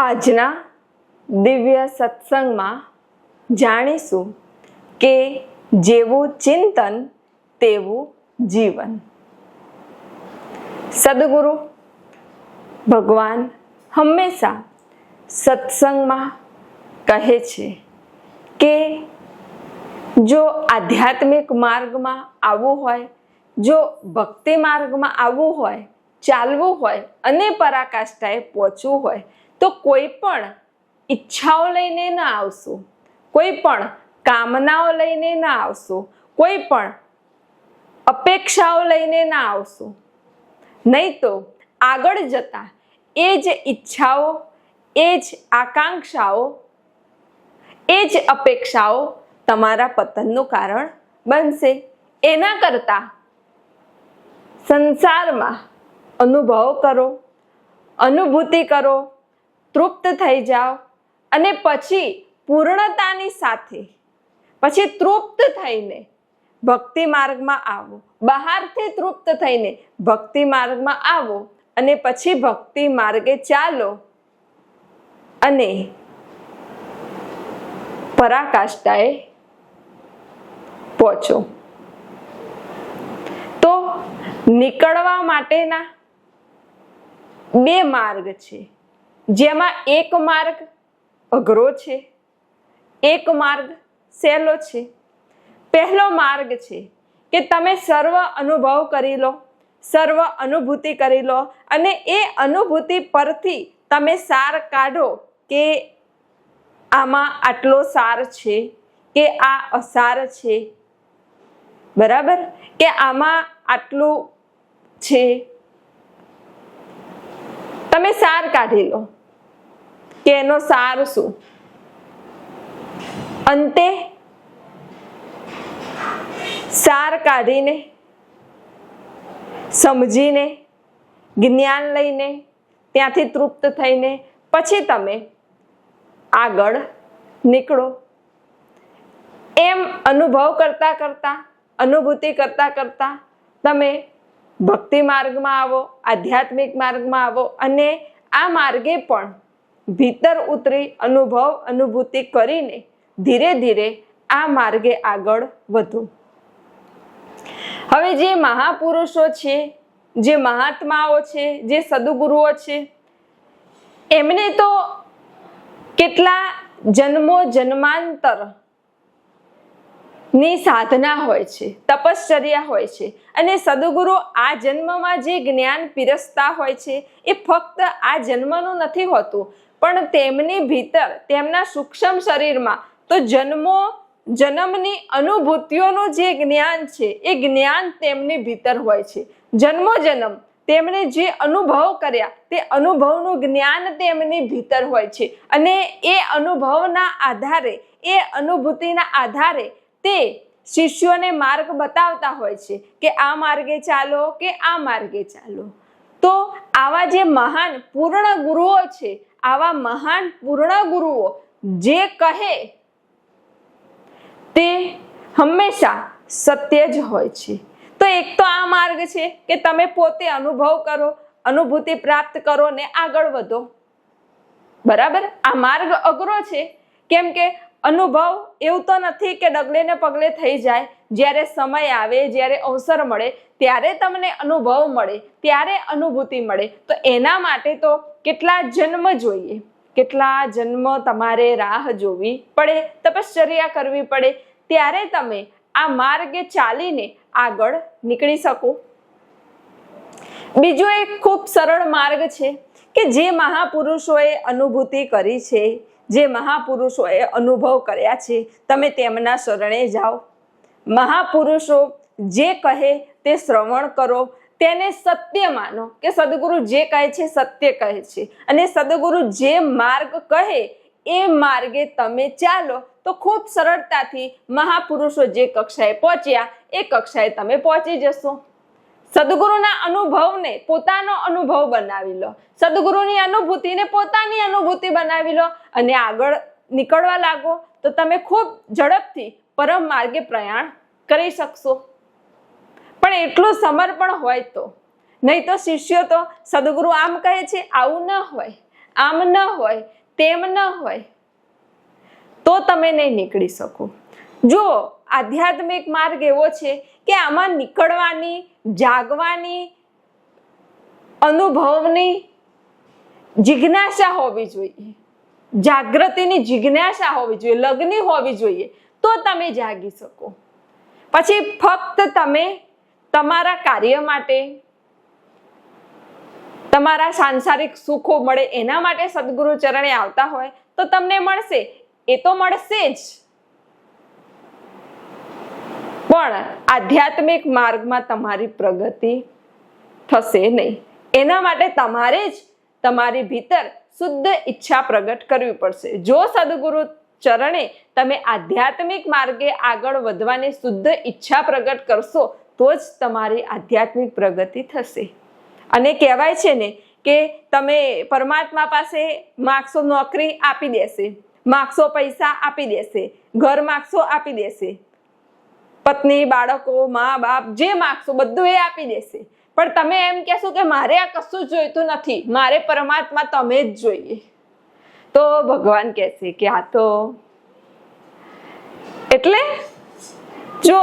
આજના દિવ્ય સત્સંગમાં જાણીશું કે જેવું ચિંતન, તેવું જીવન. સદગુરુ, ભગવાન હંમેશા સત્સંગમાં કહે છે કે જો આધ્યાત્મિક માર્ગમાં આવવું હોય, જો ભક્તિ માર્ગમાં આવવું હોય, ચાલવું હોય અને પરાકાષ્ઠાએ પહોંચવું હોય તો કોઈ પણ ઈચ્છાઓ લઈને ન આવશો. કોઈ પણ કામનાઓ લઈને ન આવશો. કોઈ પણ અપેક્ષાઓ લઈને ના આવશો. નહીં તો આગળ જતા એ જ ઈચ્છાઓ, એ જ આકાંક્ષાઓ, એ જ અપેક્ષાઓ તમારા પતનનું કારણ બનશે. એના કરતાં સંસારમાં અનુભવ કરો, અનુભૂતિ કરો તૃપ્ત થઈ જાઓ અને પછી પૂર્ણતાની સાથે, પછી તૃપ્ત થઈને ભક્તિ માર્ગમાં આવો. બહારથી તૃપ્ત થઈને ભક્તિ માર્ગમાં આવો અને પછી ભક્તિ માર્ગે ચાલો અને પરાકાષ્ઠાએ પહોંચો. તો નીકળવા માટેના બે માર્ગ છે. જેમાં એક માર્ગ અઘરો છે, એક માર્ગ સહેલો છે. પહેલો માર્ગ છે કે તમે સર્વ અનુભવ કરી લો, સર્વ અનુભૂતિ કરી લો અને એ અનુભૂતિ પરથી તમે સાર કાઢો કે આમાં આટલો સાર છે, કે આ અસાર છે. બરાબર? કે આમાં આટલું છે. તમે સાર કાઢી લો. કે એનો સાર શું? અંતે સાર કાઢીને, સમજીને, જ્ઞાન લઈને, ત્યાંથી તૃપ્ત થઈને, પછી તમે આગળ નીકળો. એમ અનુભવ કરતા કરતા, અનુભૂતિ કરતા કરતા તમે ભક્તિ માર્ગમાં આવો, આધ્યાત્મિક માર્ગમાં આવો અને આ માર્ગે પણ ભીતર ઉતરી અનુભવ, અનુભૂતિ કરીને ધીરે ધીરે આ માર્ગે આગળ વધો. હવે જે મહાપુરુષો છે, જે મહાત્માઓ છે, જે સદગુરુઓ છે, એમને તો કેટલા જન્મો જન્માંતરની સાધના હોય છે, તપશ્ચર્યા હોય છે અને સદગુરુ આ જન્મમાં જે જ્ઞાન પીરસતા હોય છે, એ ફક્ત આ જન્મનું નથી હોતું પણ તેમની ભીતર, તેમના સૂક્ષ્મ શરીરમાં તો જન્મો, જન્મની અનુભૂતિઓનું જે જ્ઞાન છે, એ જ્ઞાન તેમની ભીતર હોય છે. જન્મો, જન્મ, તેમણે જે અનુભવ કર્યા, તે અનુભવનું જ્ઞાન તેમની ભીતર હોય છે. અને એ અનુભવના આધારે, એ અનુભૂતિના આધારે તે શિષ્યોને માર્ગ બતાવતા હોય છે કે આ માર્ગે ચાલો કે આ માર્ગે ચાલો. તો આવા જે મહાન પૂર્ણ ગુરુઓ છે આવા મહાન પૂર્ણ ગુરુઓ જે કહે તે હંમેશા સત્ય જ હોય છે. તો એક તો આ માર્ગ છે કે તમે પોતે અનુભવ કરો, અનુભૂતિ પ્રાપ્ત કરો ને આગળ વધો. બરાબર? આ માર્ગ અઘરો છે. કેમ કે અનુભવ એવું તો નથી કે ડગલે ને પગલે થઈ જાય. જ્યારે સમય આવે, જ્યારે અવસર મળે, ત્યારે તમને અનુભવ મળે, ત્યારે અનુભૂતિ મળે. તો એના માટે તો કેટલા જન્મ જોઈએ? કેટલા જન્મ તમારે રાહ જોવી પડે? તપશ્ચર્યા કરવી પડે? ત્યારે તમે આ માર્ગે ચાલીને આગળ નીકળી શકો. બીજો એક ખૂબ સરળ માર્ગ છે કે જે મહાપુરુષોએ અનુભૂતિ કરી છે, જે મહાપુરુષોએ અનુભવ કર્યા છે, તમે તેમના શરણે જાઓ. મહાપુરુષો જે કહે તે શ્રવણ કરો તેને સત્ય માનો કે સદગુરુ જે કહે છે સત્ય કહે છે. અને સદગુરુ જે માર્ગ કહે એ માર્ગે તમે ચાલો તો ખૂબ સરળતાથી મહાપુરુષો જે કક્ષાએ પહોંચ્યા એ કક્ષાએ તમે પહોંચી જશો. સદગુરુના અનુભવને પોતાનો અનુભવ બનાવી લો. સદગુરુની અનુભૂતિને પોતાની અનુભૂતિ બનાવી લો અને આગળ નીકળવા લાગો તો તમે ખૂબ ઝડપથી પરમ માર્ગે પ્રયાણ કરી શકશો. પણ એટલું સમર્પણ હોય તો. નહીં તો શિષ્યો તો સદગુરુ આમ કહે છે, આવું ન હોય, આમ ન હોય, તેમ ન હોય. તો તમે નહીં નીકળી શકો. જો આધ્યાત્મિક માર્ગ એવો છે કે આમાં નીકળવાની, જાગવાની અનુભવની જિજ્ઞાસા હોવી જોઈએ, જાગૃતિની જિજ્ઞાસા હોવી જોઈએ, લગ્ની હોવી જોઈએ, તો તમે જાગી શકો. પછી ફક્ત તમે તમારા કાર્ય માટે, તમારા સાંસારિક સુખો મળે એના માટે સદગુરુ ચરણે આવતા હોય, તો તમને મળશે. એ તો મળશે જ. પણ આધ્યાત્મિક માર્ગમાં તમારી પ્રગતિ થશે નહીં. એના માટે તમારે જ તમારી ભીતર શુદ્ધ ઈચ્છા પ્રગટ કરવી પડશે. જો સદગુરુ ચરણે તમે આધ્યાત્મિક માર્ગે આગળ વધવાની શુદ્ધ ઈચ્છા પ્રગટ કરશો તો જ તમારી આધ્યાત્મિક પ્રગતિ થશે. અને કહેવાય છે ને કે તમે પરમાત્મા પાસે માગશો નોકરી આપી દેશે, માગશો પૈસા આપી દેશે, ઘર માગશો આપી દેશે, પત્ની, બાળકો, મા, બાપ જે માગશો બધું એ આપી દેશે. પણ તમે એમ કહેશો કે મારે આ કશું જોઈતું નથી, મારે પરમાત્મા તમે જ જોઈએ. તો ભગવાન કહેશે કે આ તો એટલે જો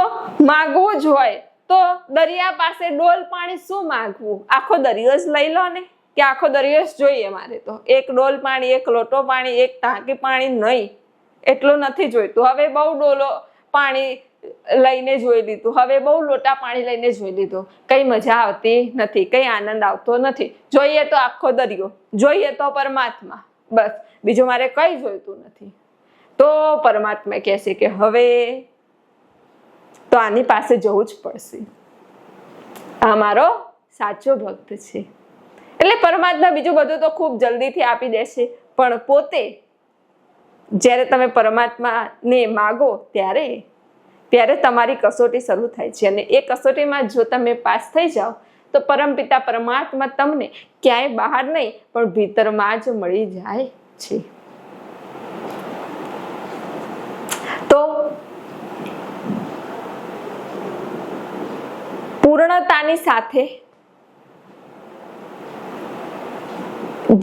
માગવું જ હોય તો દરિયા પાસે ડોલ પાણી શું માગવું? આખો દરિયો જ લઈ લો ને. કે આખો દરિયો જ જોઈએ મારે તો. એક ડોલ પાણી, એક લોટો પાણી, એક ટાંકી પાણી નહીં. એટલું નથી જોઈતું. હવે બહુ ડોલો પાણી લઈને જોઈ લીધું. હવે બહુ લોટા પાણી લઈને જોઈ લીધું. કઈ મજા આવતી નથી, કઈ આનંદ આવતો નથી. જોઈએ તો આખો દરિયો. જોઈએ તો પરમાત્મા. બસ. બીજું મારે કઈ જોઈતું નથી. તો પરમાત્મા કહેશે કે હવે તો આની પાસે જવું જ પડશે. આ મારો સાચો ભક્ત છે. એટલે પરમાત્મા બીજું બધું તો ખૂબ જલ્દીથી આપી દેશે, પણ પોતે જ્યારે તમે પરમાત્માને માગો ત્યારે ત્યારે તમારી કસોટી શરૂ થાય છે. અને એ કસોટીમાં જો તમે પાસ થઈ જાઓ, તો પરમપિતા પરમાત્મા તમને ક્યાંય બહાર નહીં, પણ ભીતરમાં જ મળી જાય છે તો પૂર્ણતાની સાથે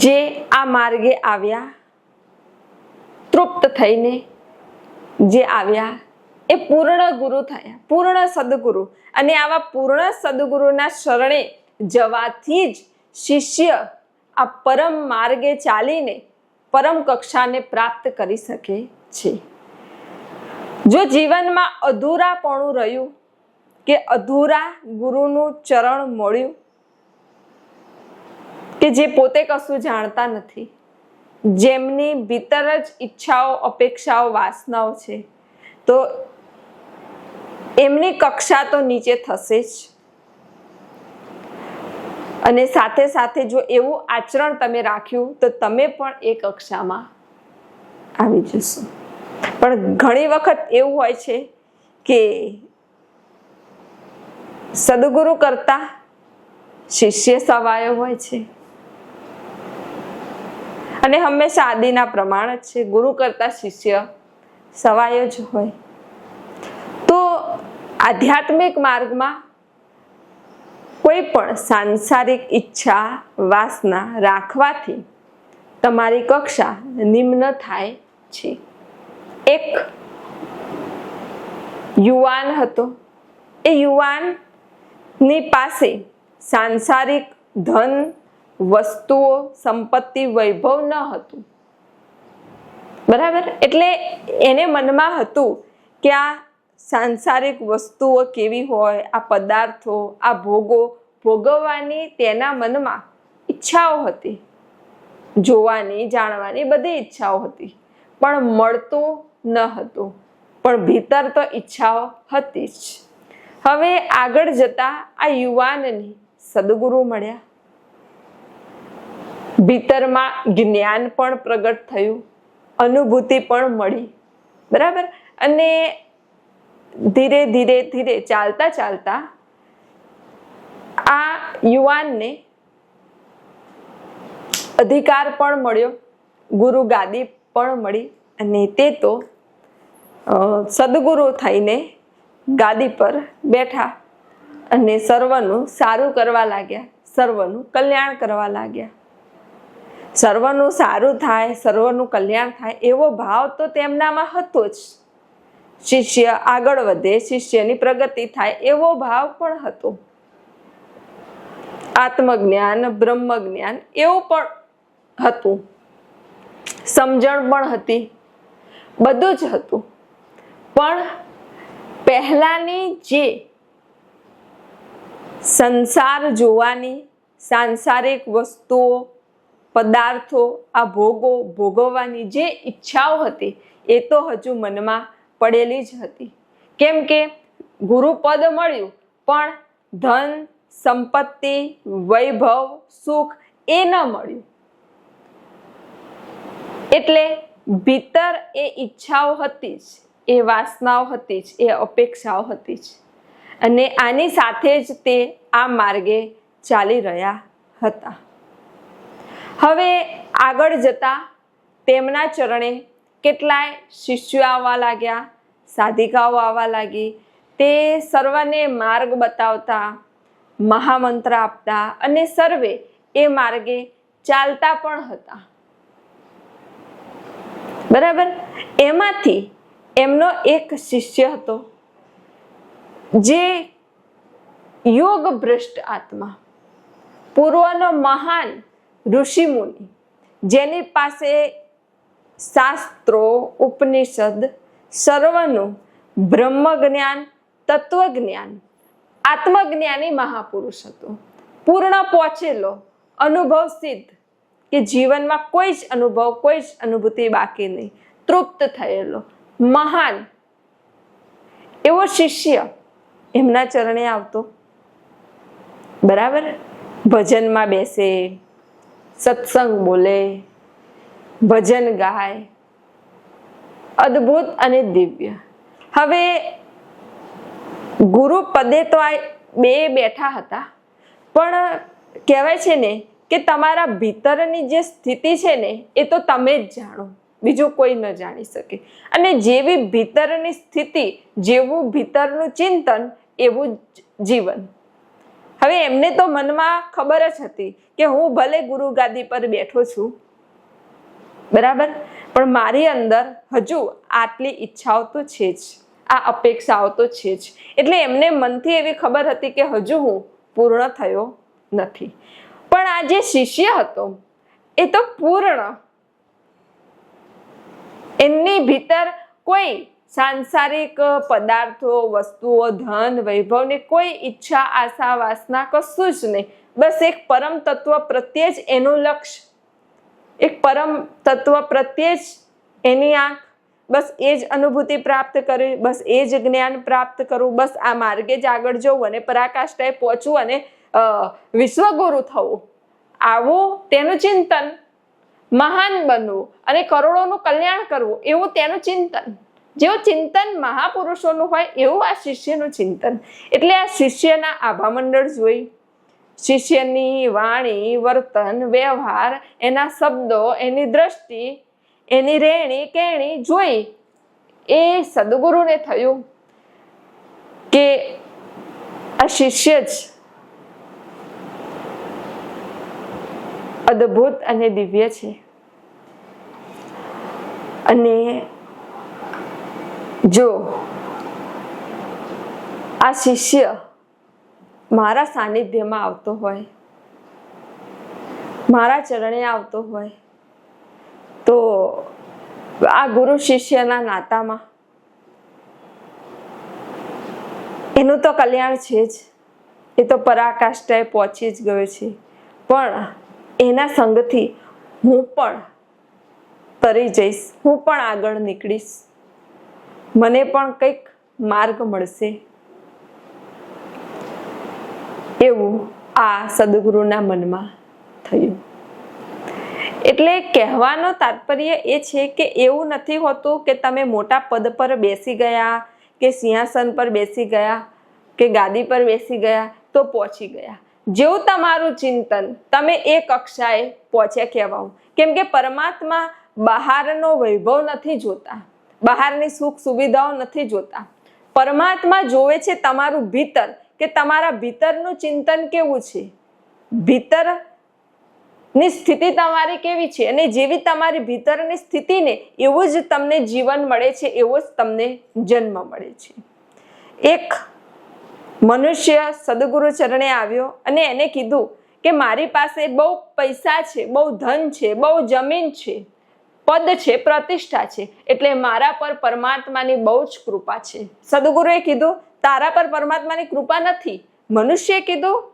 જે આ માર્ગે આવ્યા, તૃપ્ત થઈને જે આવ્યા, એ પૂર્ણ ગુરુ થયા, પૂર્ણ સદગુરુ. અને આવા પૂર્ણ સદગુરુના શરણે જવાથી જ શિષ્ય આ પરમ માર્ગે ચાલીને પરમ કક્ષાને પ્રાપ્ત કરી શકે છે. જો જીવનમાં અધૂરાપણું રહ્યું કે અધૂરા ગુરુનું ચરણ મળ્યું કે જે પોતે કશું જાણતા નથી? જેમની ભીતર જ ઈચ્છાઓ, અપેક્ષાઓ, વાસનાઓ છે. તો એમની કક્ષા તો નીચે થશે જ. અને સાથે સાથે જો એવું આચરણ તમે રાખ્યું, તો તમે પણ એ કક્ષામાં આવી જશો. પણ ઘણી વખત એવું હોય છે કે સદગુરુ કરતા શિષ્ય સવાયો હોય છે. અને હંમેશા આદિના પ્રમાણ જ છે. ગુરુ કરતા શિષ્ય સવાયો જ હોય. તો આધ્યાત્મિક માર્ગમાં કોઈ પણ સાંસારિક ઈચ્છા, વાસના રાખવાથી તમારી કક્ષા નિમ્ન થાય છે. એક યુવાન હતો. એ યુવાનની પાસે સાંસારિક ધન, વસ્તુઓ, સંપત્તિ, વૈભવ ન હતું. બરાબર? એટલે એને મનમાં હતું કે આ સાંસારિક વસ્તુઓ કેવી હોય, આ પદાર્થો, આ ભોગો ભોગવવાની તેના મનમાં ઈચ્છાઓ હતી. જોવાની, જાણવાની બધી ઈચ્છાઓ હતી. પણ મળતું ન હતું. પણ ભીતર તો ઈચ્છાઓ હતી જ. હવે આગળ જતા આ યુવાનને સદગુરુ મળ્યા. ભીતરમાં જ્ઞાન પણ પ્રગટ થયું, અનુભૂતિ પણ મળી, બરાબર? અને ધીરે ધીરે ધીરે ચાલતા ચાલતા આ યુવાનને અધિકાર પણ મળ્યો, ગુરુ ગાદી પણ મળી અને તે તો સદગુરુ થઈને ગાદી પર બેઠા અને સર્વનું સારું કરવા લાગ્યા. સર્વનું કલ્યાણ કરવા લાગ્યા. સર્વનું સારું થાય, સર્વનું કલ્યાણ થાય એવો ભાવ તો તેમનામાં હતો જ. શિષ્ય આગળ વધે, શિષ્યની પ્રગતિ થાય એવો ભાવ પણ હતો. આત્મજ્ઞાન બ્રહ્મ જ્ઞાન એવું પણ હતું. સમજણ પણ હતી. બધું જ હતું. પણ પહેલાની જે સંસાર જોવાની સાંસારિક વસ્તુઓ, પદાર્થો, આ ભોગો ભોગવવાની જે ઈચ્છાઓ હતી, એ તો હજુ મનમાં પડેલી જ હતી. કેમ કે ગુરુપદ મળ્યું, પણ ધન, સંપત્તિ, વૈભવ, સુખ એ ન મળ્યું. એટલે ભીતર એ ઈચ્છાઓ હતી જ. એ વાસનાઓ હતી જ, એ અપેક્ષાઓ હતી જ. અને આની સાથે જ તે આ માર્ગે ચાલી રહ્યા હતા. હવે આગળ જતા તેમના ચરણે કેટલાય શિષ્યો આવવા લાગ્યા, સાધિકાઓ આવવા લાગી. તે સર્વને માર્ગ બતાવતા, મહામંત્ર આપતા અને સર્વે એ માર્ગે ચાલતા પણ હતા. બરાબર? એમાંથી એમનો એક શિષ્ય હતો, જે યોગ ભ્રષ્ટ આત્મા. પૂર્વનો મહાન ઋષિમુનિ જેની પાસે શાસ્ત્રો, ઉપનિષદ, સર્વનું બ્રહ્મ જ્ઞાન તત્વજ્ઞાન, આત્મજ્ઞાની મહાપુરુષ હતો. પૂર્ણ પહોંચેલો, અનુભવ સિદ્ધ, કે જીવનમાં કોઈ જ અનુભવ, કોઈ જ અનુભૂતિ બાકી નહીં, તૃપ્ત થયેલો. મહાન એવો શિષ્ય એમના ચરણે આવતો. બરાબર? ભજનમાં બેસે, સત્સંગ બોલે, ભજન ગાય. અદ્ભુત અને દિવ્ય. હવે ગુરુ પદે તો આ બે બેઠા હતા. પણ કહેવાય છે ને કે તમારા ભીતરની જે સ્થિતિ છે ને એ તો તમે જ જાણો. બીજું કોઈ ન જાણી શકે. અને જેવી ભીતરની સ્થિતિ, જેવું ભીતરનું ચિંતન, એવું જીવન. હવે એમને તો મનમાં ખબર જ હતી કે હું ભલે ગુરુ ગાદી પર બેઠો છું, બરાબર? પણ મારી અંદર હજુ આટલી ઈચ્છાઓ તો છે જ, આ અપેક્ષાઓ તો છે જ. એટલે એમને મનથી એવી ખબર હતી કે હજુ હું પૂર્ણ થયો નથી. પણ આ જે શિષ્ય હતો, એ તો પૂર્ણ એમની ભીતર કોઈ સાંસારિક પદાર્થો, વસ્તુઓ, ધન, વૈભવની કોઈ ઈચ્છા, આશા, વાસના કશું જ નહીં. બસ એક પરમ તત્વ પ્રત્યે જ એનું લક્ષ્ય એક પરમ તત્વ પ્રત્યે જ એની આંખ. બસ એ જ અનુભૂતિ પ્રાપ્ત કરવી બસ એ જ જ્ઞાન પ્રાપ્ત કરવું બસ આ માર્ગે જ આગળ જવું અને પરાકાષ્ઠાએ પહોંચવું અને વિશ્વગુરુ થવું. આવું તેનું ચિંતન. મહાન બનવું અને કરોડોનું કલ્યાણ કરવું એવું તેનું ચિંતન. જેવું ચિંતન મહાપુરુષોનું હોય એવું આ શિષ્યનું ચિંતન. એટલે આ શિષ્યના આભા મંડળ જોઈ. શિષ્યની વાણી, વર્તન, વ્યવહાર, એના શબ્દો, એની દ્રષ્ટિ, એની રેણી કેણી જોઈ. એ સદગુરુને થયું કે આ શિષ્ય જ અદ્ભુત અને દિવ્ય છે. અને જો આ શિષ્ય મારા સાનિધ્યમાં આવતો હોય, મારા ચરણે આવતો હોય, તો આ ગુરુ શિષ્યના નાતામાં એનું તો કલ્યાણ છે જ. એ તો પરાકાષ્ઠાએ પહોંચી જ ગયો છે. પણ એના સંગથી હું પણ તરી જઈશ, હું પણ આગળ નીકળીશ. મને પણ કંઈક માર્ગ મળશે. એવું આ સદગુરુના મનમાં થયું. એટલે કહેવાનો તાત્પર્ય એ છે કે એવું નથી હોતું કે તમે મોટા પદ પર બેસી ગયા, કે સિંહાસન પર બેસી ગયા, કે ગાદી પર બેસી ગયા, તો પહોંચી ગયા. જેવું તમારું ચિંતન, તમે એ કક્ષાએ પહોંચ્યા કહેવાઓ. કેમ કે પરમાત્મા બહારનો વૈભવ નથી જોતા, બહારની સુખ સુવિધાઓ નથી જોતા. પરમાત્મા જોવે છે તમારું ભીતર કે તમારા ભીતરનું ચિંતન કેવું છે? ભીતરની સ્થિતિ તમારી કેવી છે? અને જેવી તમારી ભીતરની સ્થિતિને એવું જ તમને જીવન મળે છે, એવો જ તમને જન્મ મળે છે. એક મનુષ્ય સદગુરુ ચરણે આવ્યો અને એને કીધું કે મારી પાસે બહુ પૈસા છે, બહુ ધન છે, બહુ જમીન છે. પદ છે, પ્રતિષ્ઠા છે, એટલે મારા પર પરમાત્માની બહુ જ કૃપા છે. સદગુરુએ કીધું, તારા પર પરમાત્માની કૃપા નથી. મનુષ્યએ કીધું,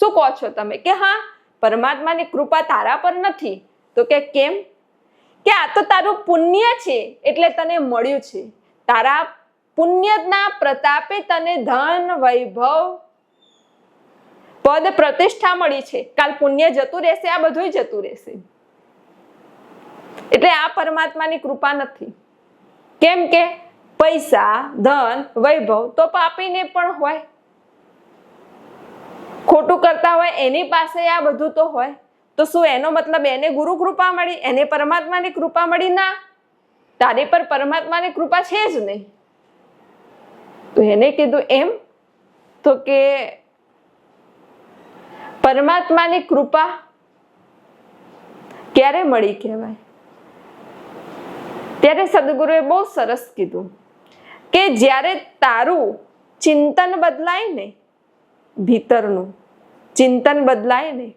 શું કહો છો તમે? કે હા, પરમાત્માની કૃપા તારા પર નથી. તો કે કેમ? કે આ તો તારું પુણ્ય છે, એટલે તને મળ્યું છે. તારા પુણ્યના પ્રતાપે તને ધન, વૈભવ, પદ પ્રતિષ્ઠા મળી છે. કાલ પુણ્ય જતું રહેશે, આ બધું જતું રહેશે. એટલે આ પરમાત્માની કૃપા નથી. કેમ કે પૈસા, ધન, વૈભવ તો પાપીને પણ હોય. ખોટું કરતા હોય એની પાસે આ બધું તો હોય. તો શું એનો મતલબ એને ગુરુ કૃપા મળી, એને પરમાત્માની કૃપા મળી? ના. તારી પર પરમાત્માની કૃપા છે જ નહીં. તો એને કીધું એમ? તો કે પરમાત્માની કૃપા ક્યારે મળી કહેવાય? ત્યારે સદગુરુએ બહુ સરસ કીધું કે જ્યારે તારું ચિંતન બદલાય ને, ભીતરનું ચિંતન બદલાય ને,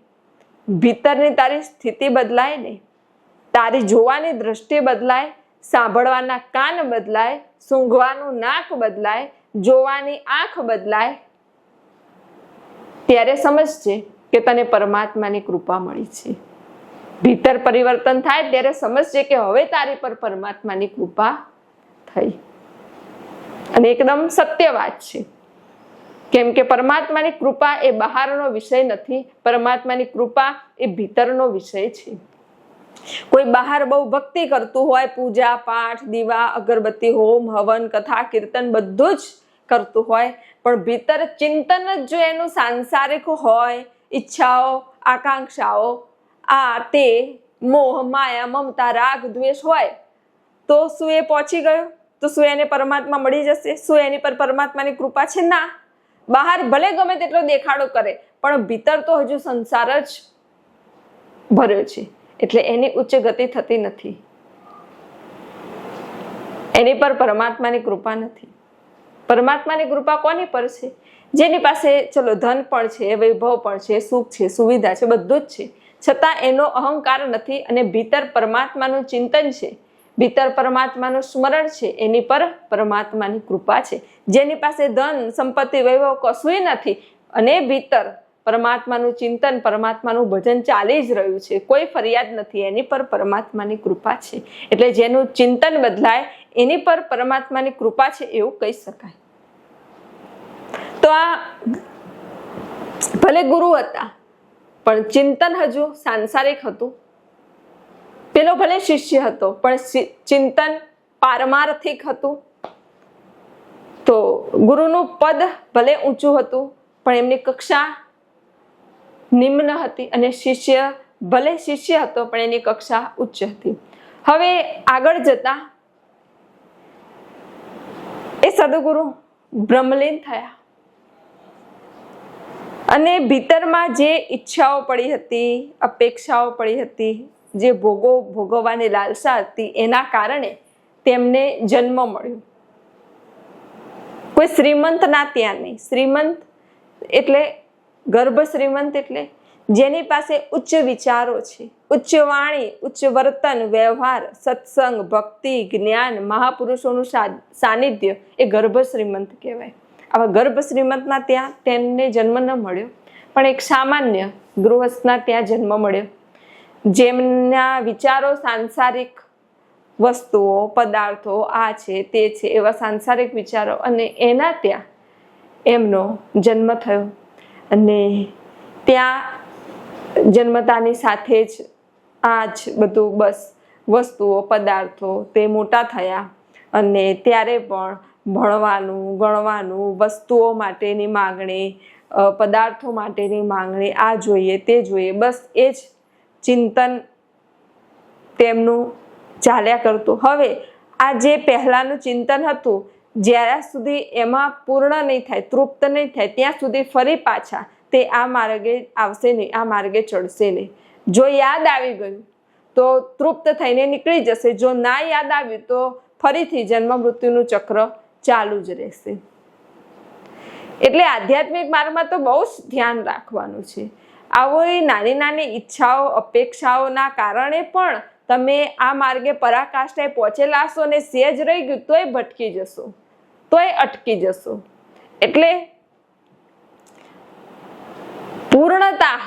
ભીતરની તારી સ્થિતિ બદલાય ને, તારી જોવાની દ્રષ્ટિ બદલાય, સાંભળવાના કાન બદલાય, સૂંઘવાનું નાક બદલાય, જોવાની આંખ બદલાય, ત્યારે સમજશે કે તને પરમાત્માની કૃપા મળી છે. ભીતર પરિવર્તન થાય ત્યારે સમજજે કે હવે તારી પર પરમાત્માની કૃપા થઈ. અને એકદમ સત્ય વાત છે. કેમ કે પરમાત્માની કૃપા એ બહારનો વિષય નથી, પરમાત્માની કૃપા એ ભીતરનો વિષય છે. કોઈ બહાર બહુ ભક્તિ કરતું હોય, પૂજા, પાઠ, દીવા, અગરબત્તી, હોમ, હવન, કથા, કીર્તન બધું જ કરતું હોય, પણ ભીતર ચિંતન જ જો એનું સાંસારિક હોય, ઈચ્છાઓ, આકાંક્ષાઓ આ તે મોહ, માયા, મમતા, રાગ, દ્વેષ હોય, તો શું એ પહોંચી ગયો? તો શું એને પરમાત્મા મળી જશે? શું એની પર પરમાત્માની કૃપા છે? ના. બહાર ભલે ગમે તેટલો દેખાડો કરે, પણ ભીતર તો હજુ સંસાર જ ભર્યો છે. એટલે એની ઉચ્ચ ગતિ થતી નથી. એની પર પરમાત્માની કૃપા નથી. પરમાત્માની કૃપા કોની પર છે? જેની પાસે, ચલો, ધન પણ છે, વૈભવ પણ છે, સુખ છે, સુવિધા છે, બધું જ છે. છતાં એનો અહંકાર નથી અને ભીતર પરમાત્માનું ચિંતન છે. ભીતર પરમાત્માનું સ્મરણ છે. એની પર પરમાત્માની કૃપા છે. જેની પાસે ધન, સંપત્તિ, વૈભવ કશું નથી અને ભીતર પરમાત્માનું ચિંતન, પરમાત્માનું ભજન ચાલી જ રહ્યું છે. કોઈ ફરિયાદ નથી. એની પર પરમાત્માની કૃપા છે. એટલે જેનું ચિંતન બદલાય, એની પર પરમાત્માની કૃપા છે એવું કહી શકાય. તો આ ભલે ગુરુ હતા પણ ચિંતન હજુ સાંસારિક હતું. પેલો ભલે શિષ્ય હતો, પણ ચિંતન પારમાર્થિક હતું. તો ગુરુનું પદ ભલે ઊંચું હતું, પણ એમની કક્ષા નિમ્ન હતી અને શિષ્ય ભલે શિષ્ય હતો, પણ એની કક્ષા ઉચ્ચ હતી. હવે આગળ જતા એ સદગુરુ બ્રહ્મલીન થયા. અને ભીતરમાં જે ઈચ્છાઓ પડી હતી, અપેક્ષાઓ પડી હતી, જે ભોગો ભોગવવાની લાલસા હતી, એના કારણે તેમને જન્મ મળ્યો. કોઈ શ્રીમંતના ત્યાં નહીં. શ્રીમંત એટલે ગર્ભ શ્રીમંત એટલે જેની પાસે ઉચ્ચ વિચારો છે. ઉચ્ચ વાણી, ઉચ્ચ વર્તન, વ્યવહાર, સત્સંગ, ભક્તિ, જ્ઞાન, મહાપુરુષોનું સાનિધ્ય એ ગર્ભ શ્રીમંત કહેવાય. આવા ગર્ભ શ્રીમંતના ત્યાં તેમને જન્મ ન મળ્યો, પણ એક સામાન્ય ગૃહસ્થના ત્યાં જન્મ મળ્યો. જેમના વિચારો સાંસારિક વસ્તુઓ, પદાર્થો, આ છે, તે છે, એવા સાંસારિક વિચારો અને એના ત્યાં એમનો જન્મ થયો. અને ત્યાં જન્મતાની સાથે જ આ જ બધું બસ વસ્તુઓ, પદાર્થો તે મોટા થયા. અને ત્યારે પણ ભણવાનું, ગણવાનું, વસ્તુઓ માટેની માંગણી પદાર્થો માટેની માંગણી, આ જોઈએ, તે જોઈએ. બસ એ જ ચિંતન તેમનું ચાલ્યા કરતું. હવે, આ જે પહેલાંનું ચિંતન હતું જ્યાં સુધી એમાં પૂર્ણ નહીં થાય, તૃપ્ત નહીં થાય, ત્યાં સુધી ફરી પાછા તે આ માર્ગે આવશે નહીં, આ માર્ગે ચડશે નહીં. જો યાદ આવી ગયું, તો તૃપ્ત થઈને નીકળી જશે. જો ના યાદ આવ્યું, તો ફરીથી જન્મ મૃત્યુનું ચક્ર ચાલુ જ રહેશે. એટલે આધ્યાત્મિક માર્ગમાં તો બહુ જ ધ્યાન રાખવાનું છે. આવો એ નાની નાની ઈચ્છાઓ, અપેક્ષાઓના કારણે પણ તમે આ માર્ગે પરાકાષ્ઠાએ પહોંચેલા હશો ને સેજ રહી ગયું તોય ભટકી જશો, તોય અટકી જશો. એટલે પૂર્ણતા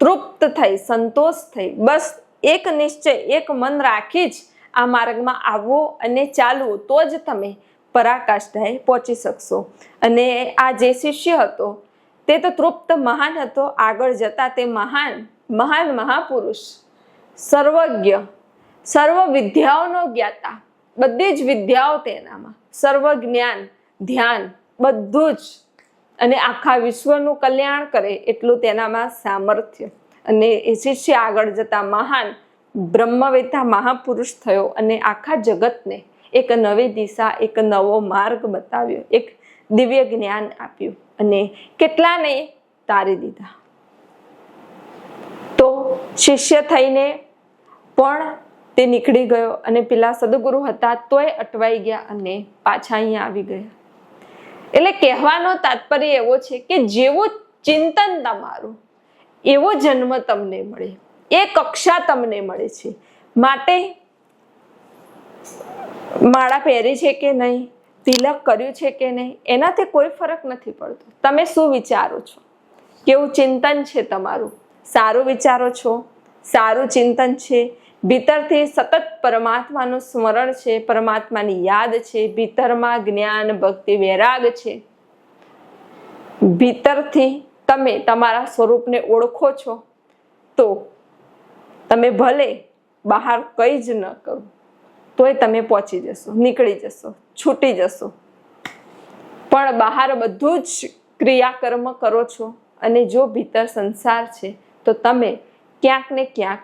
તૃપ્ત થઈ, સંતોષ થઈ, બસ એક નિશ્ચય, એક મન રાખી જ આ માર્ગમાં આવવું અને ચાલવું. તો જ તમે પરાકાષ્ઠાએ પહોંચી શકશો. અને આ જે શિષ્ય હતો, તે તો તૃપ્ત મહાન હતો, આગળ જતા તે મહાન મહાન મહાપુરુષ, સર્વજ્ઞ, સર્વ વિદ્યાઓનો જ્ઞાતા, બધી જ વિદ્યાઓ તેનામાં, સર્વ જ્ઞાન, ધ્યાન, બધું જ. અને આખા વિશ્વનું કલ્યાણ કરે એટલું તેનામાં સામર્થ્ય. અને એ શિષ્ય આગળ જતા મહાન, બ્રહ્મવેતા મહાપુરુષ થયો અને આખા જગતને એક નવી દિશા, એક નવો માર્ગ બતાવ્યો, એક દિવ્ય જ્ઞાન આપ્યું અને કેટલાને તારી દીધા. તો શિષ્ય થઈને પણ તે નીકળી ગયો અને પેલા સદગુરુ હતા તોય અટવાઈ ગયા અને પાછા અહીંયા આવી ગયા. એટલે કહેવાનો તાત્પર્ય એવો છે કે જેવું ચિંતન તમારું, એવો જન્મ તમને મળે, એ કક્ષા તમને મળે છે. માટે માળા પહેરી છે કે નહીં, તિલક કર્યું છે કે નહીં, એનાથી કોઈ ફરક નથી પડતો. તમે શું વિચારો છો? કેવું ચિંતન છે તમારું? સારું વિચારો છો? સારું ચિંતન છે? ભીતરથી સતત પરમાત્માનું સ્મરણ છે, પરમાત્માની યાદ છે, ભીતરમાં જ્ઞાન, ભક્તિ, વૈરાગ છે. ભીતરથી તમે તમારા સ્વરૂપને ઓળખો છો, તો તમે ભલે બહાર કંઈ જ ન કરો. તોય તમે પહોંચી જશો, નીકળી જશો, છૂટી જશો. પણ બહાર બધું જ ક્રિયાકર્મ કરો છો અને જો ભીતર સંસાર છે, તો તમે ક્યાંક ને ક્યાંક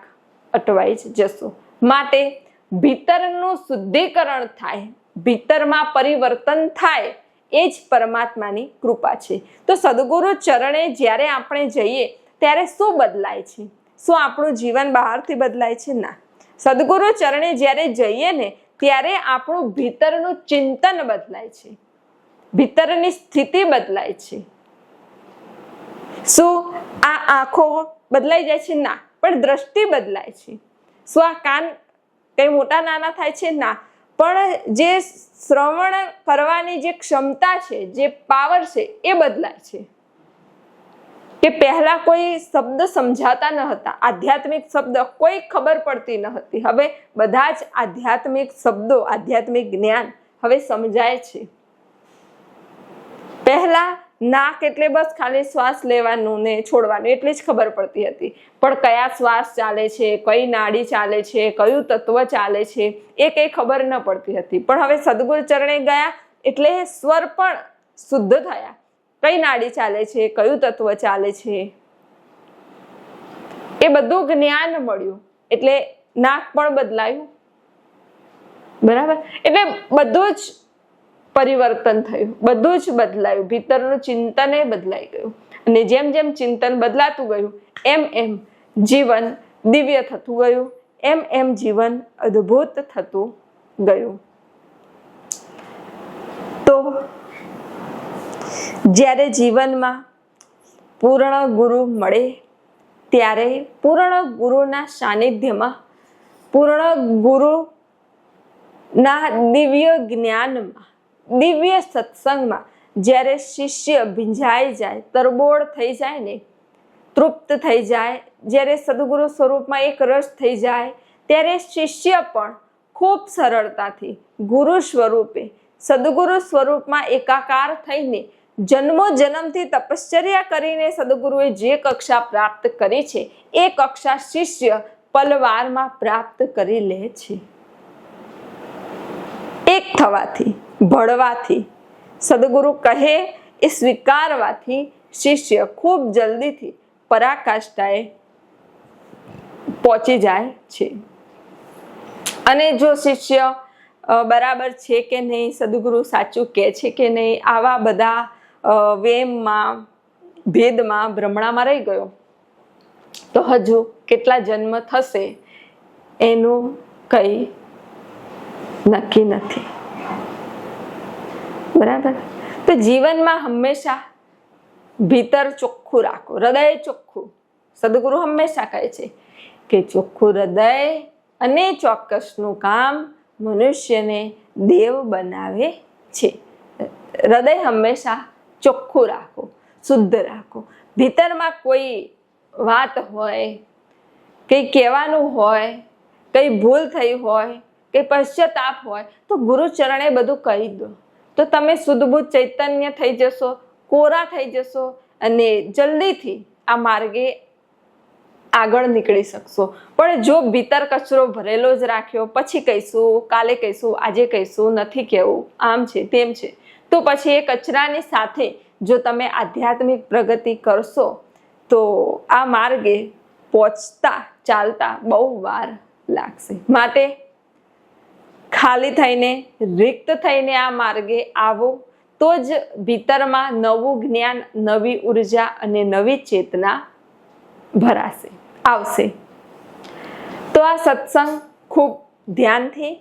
અટવાઈ જ જશો. માટે ભીતરનું શુદ્ધિકરણ થાય, ભીતરમાં પરિવર્તન થાય, એ જ પરમાત્માની કૃપા છે. તો સદગુરુ ચરણે જ્યારે આપણે જઈએ, ત્યારે શું બદલાય છે? શું આપણું જીવન બહારથી બદલાય છે? ના. સદગુરુ ચરણે જ્યારે જઈએ ને, ત્યારે આપણું ભીતરનું ચિંતન બદલાય છે. ભીતરની સ્થિતિ બદલાય છે. શું આ આંખો બદલાઈ જાય છે? ના. પણ દ્રષ્ટિ બદલાય છે. શું આ કાન કંઈ મોટા નાના થાય છે? ના. પણ જે શ્રવણ કરવાની જે ક્ષમતા છે, જે પાવર છે, એ બદલાય છે. કે પહેલાં કોઈ શબ્દ સમજાતા ન હતા. આધ્યાત્મિક શબ્દ કોઈ ખબર પડતી ન હતી. હવે બધા જ આધ્યાત્મિક શબ્દો, આધ્યાત્મિક જ્ઞાન હવે સમજાય છે. પહેલા નાક એટલે બસ ખાલી શ્વાસ લેવાનું ને છોડવાનું એટલી જ ખબર પડતી હતી. પણ કયા શ્વાસ ચાલે છે, કઈ નાડી ચાલે છે, કયું તત્વ ચાલે છે, એ કંઈ ખબર ન પડતી હતી. પણ હવે સદગુરુ ચરણે ગયા એટલે સ્વર પણ શુદ્ધ થયા. કઈ નાડી ચાલે છે, કયું તત્વ ચાલે છે? એ બધું જ્ઞાન મળ્યું. એટલે નાક પણ બદલાયું. બરાબર? એટલે બધું જ પરિવર્તન થયું. બધું જ બદલાયું. ભીતરનું ચિંતન એ બદલાઈ ગયું. અને જેમ જેમ ચિંતન બદલાતું ગયું, એમ એમ જીવન દિવ્ય થતું ગયું. એમ એમ જીવન અદ્ભુત થતું ગયું તો જ્યારે જીવનમાં પૂર્ણ ગુરુ મળે, ત્યારે પૂર્ણ ગુરુના સાનિધ્યમાં, પૂર્ણ ગુરુના દિવ્ય જ્ઞાનમાં, દિવ્ય સત્સંગમાં જ્યારે શિષ્ય ભીંજાઈ જાય, તરબોળ થઈ જાય ને, તૃપ્ત થઈ જાય, જ્યારે સદગુરુ સ્વરૂપમાં એક રસ થઈ જાય, ત્યારે શિષ્ય પણ ખૂબ સરળતાથી ગુરુ સ્વરૂપે, સદગુરુ સ્વરૂપમાં એકાકાર થઈને જન્મો જન્મથી તપશ્ચર્યા કરીને સદગુરુએ જે કક્ષા પ્રાપ્ત કરી છે, એ કક્ષા શિષ્ય પલવારમાં પ્રાપ્ત કરી લે છે. એક થવાથી, ભળવાથી, સદગુરુ કહે, એ સ્વીકારવાથી શિષ્ય ખૂબ જલ્દીથી પરાકાષ્ઠાએ પહોંચી જાય છે. અને જો શિષ્ય બરાબર છે કે નહીં, સદગુરુ સાચું કહે છે કે નહીં, આવા બધા વેમમાં, ભેદમાં, ભ્રમણામાં રહી ગયો. તો હજુ કેટલા જન્મ થશે એનું કંઈ નક્કી નથી. બરાબર? તો જીવનમાં હંમેશા ભીતર ચોખ્ખું રાખો, હૃદય ચોખ્ખું. સદગુરુ હંમેશા કહે છે કે ચોખ્ખું હૃદય અને ચોક્કસનું કામ મનુષ્યને દેવ બનાવે છે. હૃદય હંમેશા ચોખ્ખું રાખો, શુદ્ધ રાખો. ભીતરમાં કોઈ વાત હોય, કંઈ કહેવાનું હોય, કંઈ ભૂલ થઈ હોય, કંઈ પશ્ચાતાપ હોય, તો ગુરુચરણે બધું કહી દો. તો તમે શુદ્ધબુદ્ધ ચૈતન્ય થઈ જશો, કોરા થઈ જશો અને જલ્દીથી આ માર્ગે આગળ નીકળી શકશો. પણ જો ભીતર કચરો ભરેલો જ રાખ્યો, પછી કહીશું, કાલે કહીશું, આજે કહીશું, નથી કહેવું, આમ છે, તેમ છે. તો પછી એ કચરાની સાથે જો તમે આધ્યાત્મિક પ્રગતિ કરશો, તો આ માર્ગે પહોંચતા ચાલતા બહુ વાર લાગશે. માટે ખાલી થઈને, રિક્ત થઈને આ માર્ગે આવો, તો જ ભીતરમાં નવું જ્ઞાન, નવી ઊર્જા અને નવી ચેતના ભરાશે, આવશે. તો આ સત્સંગ ખૂબ ધ્યાનથી,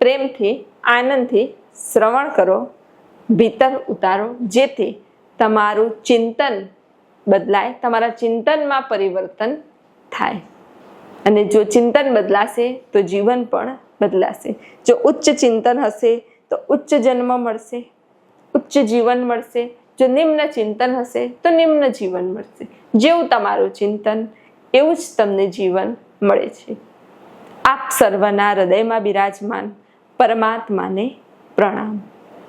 પ્રેમથી, આનંદથી શ્રવણ કરો. ભીતર ઉતારો, જેથી તમારું ચિંતન બદલાય, તમારા ચિંતનમાં પરિવર્તન થાય. અને જો ચિંતન બદલાશે, તો જીવન પણ બદલાશે. જો ઉચ્ચ ચિંતન હશે, તો ઉચ્ચ જન્મ મળશે, ઉચ્ચ જીવન મળશે. જો નિમ્ન ચિંતન હશે, તો નિમ્ન જીવન મળશે. જેવું તમારું ચિંતન, એવું જ તમને જીવન મળે છે. આપ સર્વના હૃદયમાં બિરાજમાન પરમાત્માને પ્રણામ.